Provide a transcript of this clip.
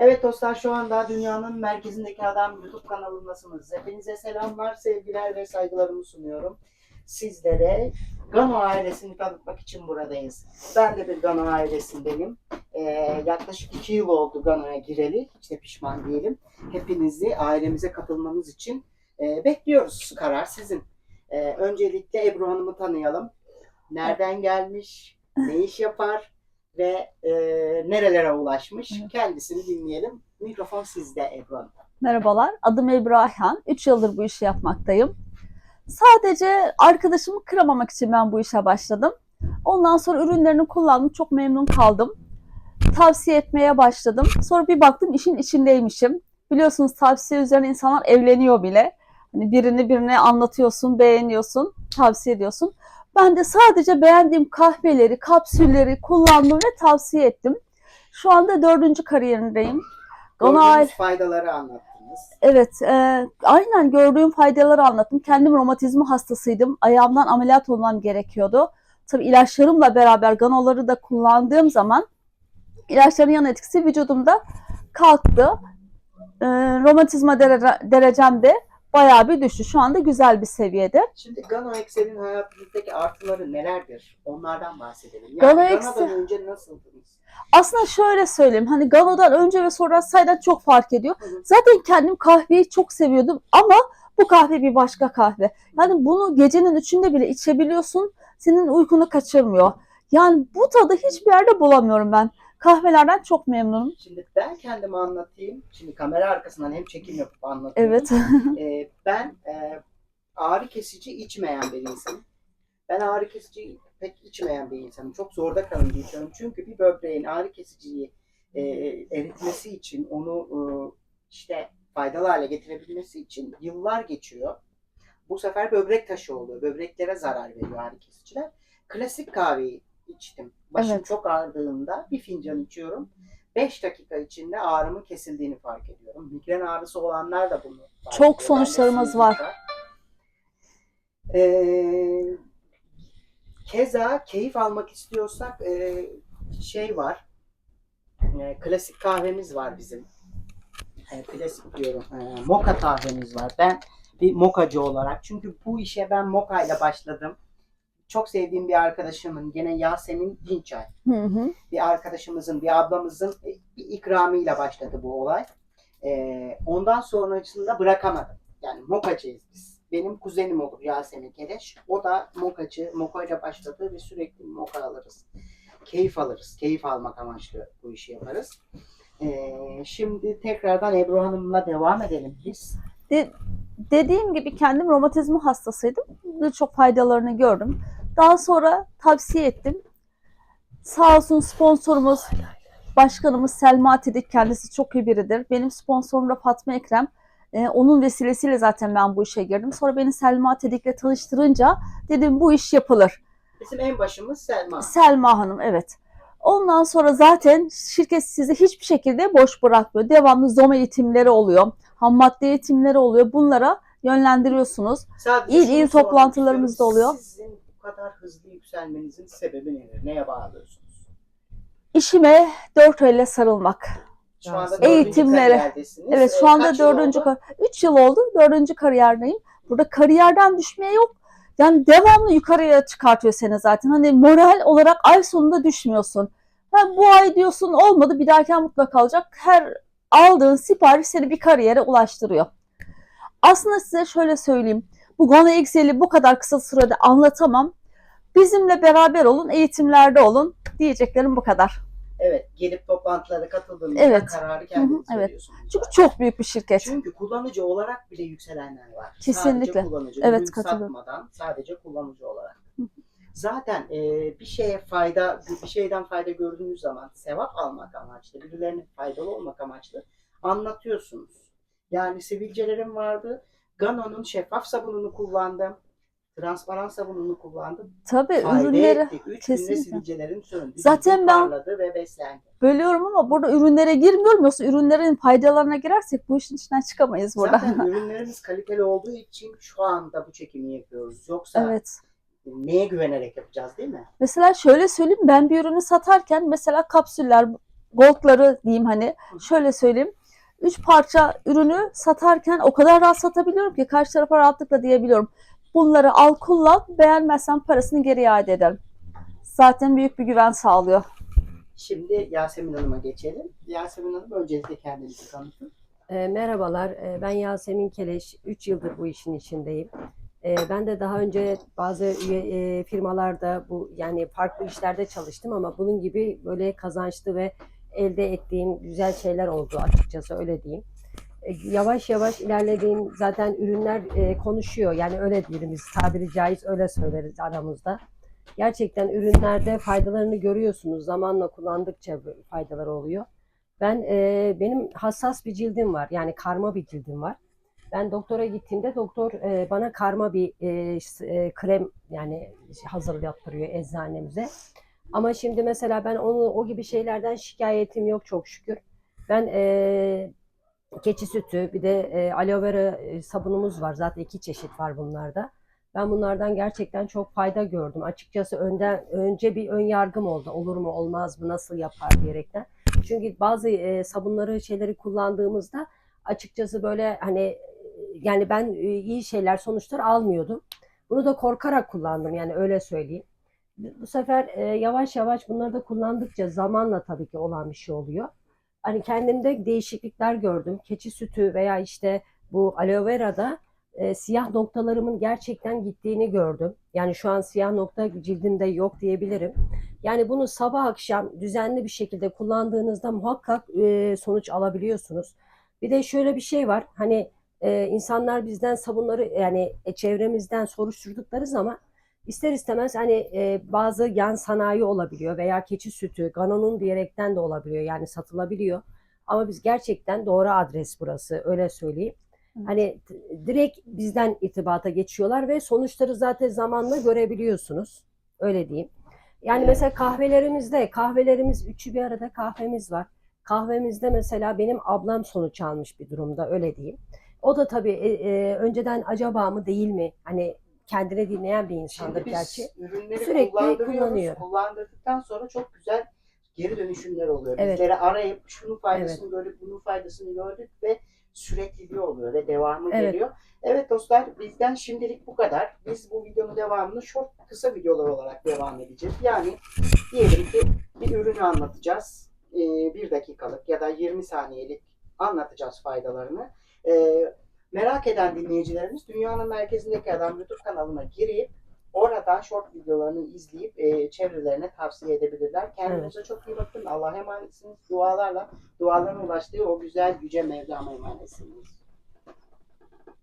Evet dostlar şu anda dünyanın merkezindeki adam YouTube kanalındasınız. Hepinize selamlar, sevgiler ve saygılarımı sunuyorum. Sizlere Gano ailesini tanıtmak için buradayız. Ben de bir Gano ailesindenim. Ee, yaklaşık iki yıl oldu Gano'ya gireli. Hiç de pişman değilim. Hepinizi ailemize katılmanız için e, bekliyoruz. Karar sizin. Ee, öncelikle Ebru Hanım'ı tanıyalım. Nereden gelmiş, ne iş yapar ve e, nerelere ulaşmış Evet. kendisini dinleyelim. Mikrofon sizde Ebru Hanım. Merhabalar, adım Ebru Ayhan. 3 yıldır bu işi yapmaktayım. Sadece arkadaşımı kıramamak için ben bu işe başladım. Ondan sonra ürünlerini kullandım, çok memnun kaldım. Tavsiye etmeye başladım. Sonra bir baktım işin içindeymişim. Biliyorsunuz tavsiye üzerine insanlar evleniyor bile. Hani birini birine anlatıyorsun, beğeniyorsun, tavsiye ediyorsun. Ben de sadece beğendiğim kahveleri, kapsülleri kullandım ve tavsiye ettim. Şu anda dördüncü kariyerindeyim. Ona Gördüğünüz faydaları anlattınız. Evet, e, aynen gördüğüm faydaları anlattım. Kendim romatizma hastasıydım. Ayağımdan ameliyat olmam gerekiyordu. Tabii ilaçlarımla beraber ganoları da kullandığım zaman ilaçların yan etkisi vücudumda kalktı. E, romatizma dere- derecem de bayağı bir düştü. Şu anda güzel bir seviyede. Şimdi Gano Excel'in hayatınızdaki artıları nelerdir? Onlardan bahsedelim. Yani Gano Gano'dan Excel- önce nasıldınız? Aslında şöyle söyleyeyim. Hani Gano'dan önce ve sonra sayeden çok fark ediyor. Hı hı. Zaten kendim kahveyi çok seviyordum ama bu kahve bir başka kahve. Yani bunu gecenin üçünde bile içebiliyorsun. Senin uykunu kaçırmıyor. Yani bu tadı hiçbir yerde bulamıyorum ben. Kahvelerden çok memnunum. Şimdi ben kendimi anlatayım. Şimdi kamera arkasından hem çekim yapıp anlatıyorum. Evet. Ee, ben e, ağrı kesici içmeyen bir insanım. Ben ağrı kesici pek içmeyen bir insanım. Çok zorda kalınca içiyorum. Çünkü bir böbreğin ağrı kesiciyi e, eritmesi için, onu e, işte faydalı hale getirebilmesi için yıllar geçiyor. Bu sefer böbrek taşı oluyor. Böbreklere zarar veriyor ağrı kesiciler. Klasik kahveyi içtim. Başım Evet. çok ağrıdığında bir fincan içiyorum. 5 dakika içinde ağrımın kesildiğini fark ediyorum. Migren ağrısı olanlar da bunu fark Çok ediyor. sonuçlarımız var. Ee, keza keyif almak istiyorsak e, şey var. E, klasik kahvemiz var bizim. E, klasik diyorum. E, moka kahvemiz var. Ben bir mokacı olarak. Çünkü bu işe ben moka ile başladım. Çok sevdiğim bir arkadaşımın gene Yasemin Dinçay Hı hı. bir arkadaşımızın, bir ablamızın bir ikramıyla başladı bu olay. Ee, ondan sonrasında bırakamadım. Yani mokacıyız biz. Benim kuzenim olur Yasemin Keleş. O da mokacı, mokayla başladı ve sürekli moka alırız. Keyif alırız. Keyif almak amaçlı bu işi yaparız. Ee, şimdi tekrardan Ebru Hanım'la devam edelim biz. Dediğim gibi kendim romatizma hastasıydım. Birçok faydalarını gördüm. Daha sonra tavsiye ettim. Sağ olsun sponsorumuz, başkanımız Selma Tedik kendisi çok iyi biridir. Benim sponsorum da Fatma Ekrem. Ee, onun vesilesiyle zaten ben bu işe girdim. Sonra beni Selma Tedik'le tanıştırınca dedim bu iş yapılır. Bizim en başımız Selma. Selma Hanım evet. Ondan sonra zaten şirket sizi hiçbir şekilde boş bırakmıyor. Devamlı zoma eğitimleri oluyor. Ham madde eğitimleri oluyor. Bunlara yönlendiriyorsunuz. Sadece İl il toplantılarımız da oluyor. Sizin bu kadar hızlı yükselmenizin sebebi nedir? Neye bağlıyorsunuz? İşime dört elle sarılmak. Şu anda Eğitimlere. Evet Ee, şu anda kaç yıl dördüncü, kar- üç yıl oldu. Dördüncü kariyerdeyim. Burada kariyerden düşmeye yok. Yani devamlı yukarıya çıkartıyor seni zaten. Hani moral olarak ay sonunda düşmüyorsun. Ha, bu ay diyorsun olmadı bir dahaki mutlaka olacak. Her aldığın sipariş seni bir kariyere ulaştırıyor. Aslında size şöyle söyleyeyim. Bu Gona Excel'i bu kadar kısa sürede anlatamam. Bizimle beraber olun, eğitimlerde olun. Diyeceklerim bu kadar. Evet, gelip toplantılara katıldığınızda Evet. kararı kendiniz Hı hı, evet. veriyorsunuz. Çünkü zaten. çok büyük bir şirket. Çünkü kullanıcı olarak bile yükselenler var. Kesinlikle. Sadece kullanıcı, Evet, satmadan sadece kullanıcı olarak. Zaten e, bir şeye fayda, bir şeyden fayda gördüğünüz zaman sevap almak amaçlı, birilerine faydalı olmak amaçlı anlatıyorsunuz. Yani sivilcelerim vardı. Gano'nun şeffaf sabununu kullandım. Transparan sabununu kullandım. Tabii Fayda ürünleri etti. Üç günde kesinlikle. sivilcelerim söndü. Zaten ben- parladı ve beslendi. bölüyorum ama burada ürünlere girmiyorum. Yoksa ürünlerin faydalarına girersek bu işin içinden çıkamayız burada. Zaten ürünlerimiz kaliteli olduğu için şu anda bu çekimi yapıyoruz. Yoksa evet. neye güvenerek yapacağız değil mi? Mesela şöyle söyleyeyim ben bir ürünü satarken mesela kapsüller goldları diyeyim hani şöyle söyleyeyim. Üç parça ürünü satarken o kadar rahat satabiliyorum ki karşı tarafa rahatlıkla diyebiliyorum. Bunları al kullan beğenmezsen parasını geri iade ederim. Zaten büyük bir güven sağlıyor. Şimdi Yasemin Hanım'a geçelim. Yasemin Hanım öncelikle kendinizi tanıtın. E, merhabalar, e, ben Yasemin Keleş. 3 yıldır bu işin içindeyim. E, ben de daha önce bazı üye, e, firmalarda bu yani farklı işlerde çalıştım ama bunun gibi böyle kazançlı ve elde ettiğim güzel şeyler oldu açıkçası öyle diyeyim. E, yavaş yavaş ilerlediğim zaten ürünler e, konuşuyor. Yani öyle diyelim biz tabiri caiz öyle söyleriz aramızda. Gerçekten ürünlerde faydalarını görüyorsunuz. Zamanla kullandıkça faydalar oluyor. Ben e, benim hassas bir cildim var. Yani karma bir cildim var. Ben doktora gittiğimde doktor bana karma bir krem yani hazırlattırıyor eczanemize. Ama şimdi mesela ben onu o gibi şeylerden şikayetim yok çok şükür. Ben e, keçi sütü bir de e, aloe vera e, sabunumuz var. Zaten iki çeşit var bunlarda. Ben bunlardan gerçekten çok fayda gördüm. Açıkçası önden önce bir ön yargım oldu. Olur mu olmaz mı nasıl yapar diyerekten. Çünkü bazı e, sabunları şeyleri kullandığımızda açıkçası böyle hani yani ben e, iyi şeyler sonuçlar almıyordum. Bunu da korkarak kullandım yani öyle söyleyeyim. Bu sefer e, yavaş yavaş bunları da kullandıkça zamanla tabii ki olan bir şey oluyor. Hani kendimde değişiklikler gördüm. Keçi sütü veya işte bu aloe vera'da e, siyah noktalarımın gerçekten gittiğini gördüm. Yani şu an siyah nokta cildimde yok diyebilirim. Yani bunu sabah akşam düzenli bir şekilde kullandığınızda muhakkak e, sonuç alabiliyorsunuz. Bir de şöyle bir şey var. Hani e, insanlar bizden sabunları yani e, çevremizden soruşturdukları zaman ister istemez hani e, bazı yan sanayi olabiliyor veya keçi sütü, ganonun diyerekten de olabiliyor. Yani satılabiliyor. Ama biz gerçekten doğru adres burası öyle söyleyeyim. Evet. Hani direkt bizden irtibata geçiyorlar ve sonuçları zaten zamanla görebiliyorsunuz. Öyle diyeyim. Yani mesela kahvelerimizde, kahvelerimiz üçü bir arada kahvemiz var. Kahvemizde mesela benim ablam sonuç almış bir durumda öyle diyeyim. O da tabii e, e, önceden acaba mı değil mi? Hani kendini dinleyen bir insandır Şimdi gerçi. ürünleri Sürekli kullandırıyoruz. kullanıyor. Kullandırdıktan sonra çok güzel geri dönüşümler oluyor. Evet. Bizleri arayıp şunun faydasını gördük, bunun faydasını gördük ve sürekliliği oluyor ve devamı Evet. geliyor. Evet dostlar bizden şimdilik bu kadar. Biz bu videonun devamını short kısa videolar olarak devam edeceğiz. Yani diyelim ki bir ürünü anlatacağız. Ee, bir dakikalık ya da 20 saniyelik anlatacağız faydalarını. Ee, merak eden dinleyicilerimiz Dünyanın Merkezindeki Adam YouTube kanalına girip oradan short videolarını izleyip e, çevrelerine tavsiye edebilirler. Kendinize çok iyi bakın. Allah'a emanetsiniz. Dualarla, duaların ulaştığı o güzel yüce Mevlam'a emanetsiniz.